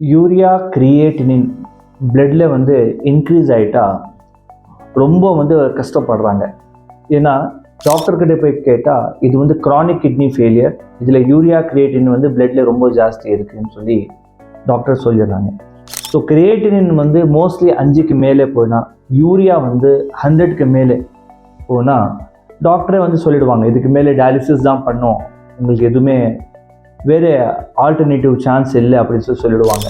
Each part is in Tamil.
யூரியா கிரியேட்டினின் பிளட்டில் வந்து இன்க்ரீஸ் ஆகிட்டா ரொம்ப வந்து கஷ்டப்படுறாங்க. ஏன்னா டாக்டர்கிட்ட போய் கேட்டால் இது வந்து க்ரானிக் கிட்னி ஃபெயிலியர் இதில் யூரியா கிரியேட்டின் வந்து பிளட்டில் ரொம்ப ஜாஸ்தி இருக்குதுன்னு சொல்லி டாக்டர் சொல்லிடுறாங்க. ஸோ கிரியேட்டினின் வந்து மோஸ்ட்லி அஞ்சுக்கு மேலே போனால் யூரியா வந்து ஹண்ட்ரட்க்கு மேலே போனால் டாக்டரே வந்து சொல்லிடுவாங்க இதுக்கு மேலே டயாலிசிஸ் தான் பண்ணோம். உங்களுக்கு எதுவுமே வேறு ஆல்டர்னேட்டிவ் சான்ஸ் இல்லை அப்படின்னு சொல்லி சொல்லிடுவாங்க.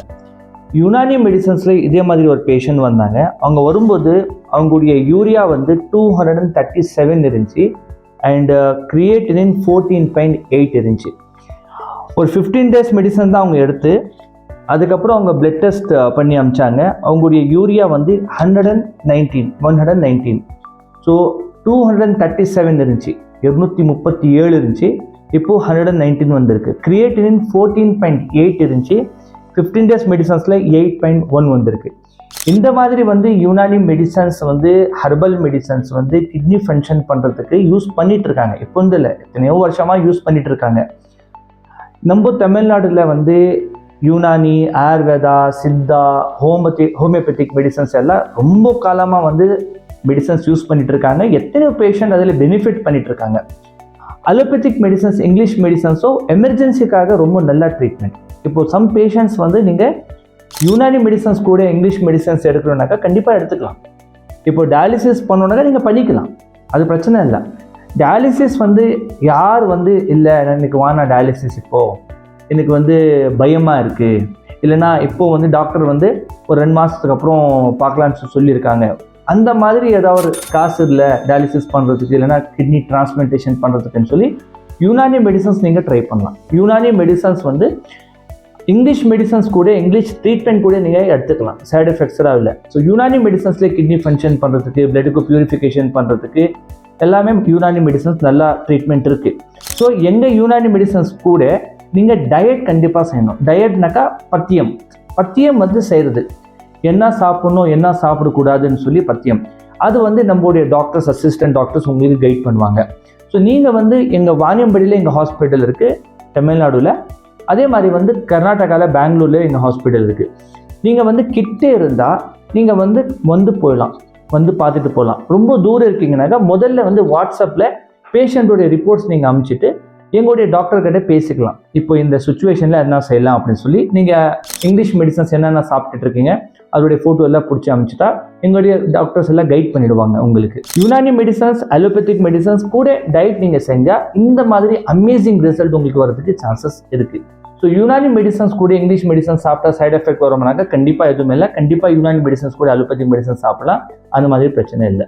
யுனானி மெடிசன்ஸில் இதே மாதிரி ஒரு பேஷண்ட் வந்தாங்க. அவங்க வரும்போது அவங்களுடைய யூரியா வந்து two hundred and thirty seven இருந்துச்சு and creatinine fourteen point eight இருந்துச்சு. ஒரு ஃபிஃப்டீன் டேஸ் மெடிசன் தான் அவங்க எடுத்து அதுக்கப்புறம் அவங்க பிளட் டெஸ்ட் uh, பண்ணி அமிச்சாங்க. அவங்களுடைய யூரியா வந்து hundred and nineteen one hundred nineteen so two hundred and thirty seven இருந்துச்சு. இருநூற்றி முப்பத்தி ஏழு இருந்துச்சு. இப்போது ஹண்ட்ரட் அண்ட் நைன்டீன் வந்திருக்கு. கிரியேட்டினின் ஃபோர்டீன் பாயிண்ட் எயிட் இருந்துச்சு. ஃபிஃப்டீன் டேஸ் மெடிசன்ஸில் எயிட் பாயிண்ட் ஒன் வந்திருக்கு. இந்த மாதிரி வந்து யுனானி மெடிசன்ஸ் வந்து ஹர்பல் மெடிசன்ஸ் வந்து கிட்னி ஃபங்க்ஷன் பண்ணுறதுக்கு யூஸ் பண்ணிகிட்டு இருக்காங்க இப்போ வந்து இல்லை எத்தனையோ வருஷமாக யூஸ் பண்ணிகிட்டு இருக்காங்க நம்ம தமிழ்நாடுல வந்து யூனானி ஆயுர்வேதா சித்தா ஹோமதி ஹோமியோபதிக் மெடிசன்ஸ் எல்லாம் ரொம்ப காலமாக வந்து மெடிசன்ஸ் யூஸ் பண்ணிகிட்டு இருக்காங்க எத்தனையோ பேஷண்ட் அதில் பெனிஃபிட் பண்ணிகிட்டு இருக்காங்க அலோபதிக் மெடிசன்ஸ் இங்கிலீஷ் மெடிசன்ஸோ எமர்ஜென்சிக்காக ரொம்ப நல்ல ட்ரீட்மெண்ட் இப்போது சம் பேஷண்ட்ஸ் வந்து நீங்கள் யுனானி மெடிசன்ஸ் கூட இங்கிலீஷ் மெடிசன்ஸ் எடுக்கணுன்னாக்கா கண்டிப்பாக எடுத்துக்கலாம். இப்போ டயாலிசிஸ் பண்ணணுன்னாக்கா நீங்கள் பண்ணிக்கலாம். அது பிரச்சனை இல்லை. டயாலிசிஸ் வந்து யார் வந்து இல்லை எனக்கு வானா டயாலிசிஸ் இப்போது எனக்கு வந்து பயமாக இருக்குது இல்லைனா இப்போது வந்து டாக்டர் வந்து ஒரு ரெண்டு மாதத்துக்கு அப்புறம் பார்க்கலான்னு சொல்லி சொல்லியிருக்காங்க. அந்த மாதிரி ஏதாவது ஒரு காசு இல்லை டயாலிசிஸ் பண்ணுறதுக்கு இல்லைனா கிட்னி டிரான்ஸ்பிளான்டேஷன் பண்ணுறதுக்குன்னு சொல்லி யூனானி மெடிசன்ஸ் நீங்கள் ட்ரை பண்ணலாம். யூனானி மெடிசன்ஸ் வந்து இங்கிலீஷ் மெடிசன்ஸ் கூட இங்கிலீஷ் ட்ரீட்மெண்ட் கூட நீங்கள் எடுத்துக்கலாம். சைடு எஃபெக்ட்ஸாக இல்லை. ஸோ யூனானி மெடிசன்ஸ்லேயே கிட்னி ஃபங்க்ஷன் பண்ணுறதுக்கு பிளட்டுக்கு ப்யூரிஃபிகேஷன் பண்ணுறதுக்கு எல்லாமே யூனானி மெடிசன்ஸ் நல்லா ட்ரீட்மெண்ட் இருக்குது ஸோ எங்கள் யூனானி மெடிசன்ஸ் கூட நீங்கள் டயட் கண்டிப்பாக செய்யணும். டயட்னாக்கா பத்தியம். பத்தியம் வந்து செய்கிறது என்ன சாப்பிடணும் என்ன சாப்பிடக்கூடாதுன்னு சொல்லி பத்தியம். அது வந்து நம்மளுடைய டாக்டர்ஸ் அசிஸ்டன்ட் டாக்டர்ஸ் உங்களுக்கு கைட் பண்ணுவாங்க. ஸோ நீங்கள் வந்து எங்கள் வாணியம்படியில் எங்கள் ஹாஸ்பிட்டல் இருக்குது தமிழ்நாடுல. அதே மாதிரி வந்து கர்நாடகாவில் பெங்களூரில் எங்கள் ஹாஸ்பிட்டல் இருக்குது நீங்கள் வந்து கிட்டே இருந்தால் நீங்கள் வந்து வந்து போயிடலாம். வந்து பார்த்துட்டு போகலாம். ரொம்ப தூரம் இருக்கீங்கனாக்கா முதல்ல வந்து வாட்ஸ்அப்பில் பேஷண்ட்டோடைய ரிப்போர்ட்ஸ் நீங்கள் அனுப்பிச்சிட்டு எங்களுடைய டாக்டர் கிட்ட பேசிக்கலாம். இப்போ இந்த சுச்சுவேஷனில் என்ன செய்யலாம் அப்படின்னு சொல்லி நீங்கள் இங்கிலீஷ் மெடிசன்ஸ் என்னென்ன சாப்பிட்டுட்டு இருக்கீங்க அதோடைய ஃபோட்டோ எல்லாம் பிடிச்சி அமைச்சிட்டா எங்களுடைய டாக்டர்ஸ் எல்லாம் கைட் பண்ணிடுவாங்க உங்களுக்கு. யுனானி மெடிசன்ஸ் அலோபதிக் மெடிசன்ஸ் கூட டயட் நீங்கள் செஞ்சால் இந்த மாதிரி அமேசிங் ரிசல்ட் உங்களுக்கு வரதுக்கு சான்சஸ் இருக்குது ஸோ யுனானி மெடிசன்ஸ் கூட இங்கிலீஷ் மெடிசன் சாப்பிட்டா சைட் எஃபெக்ட் வரும்னாக்கா கண்டிப்பாக எதுவுமே இல்லை. கண்டிப்பாக யுனானி மெடிசன்ஸ் கூட அலோபதிக் மெடிசன் சாப்பிடலாம். அந்த மாதிரி பிரச்சனை இல்லை.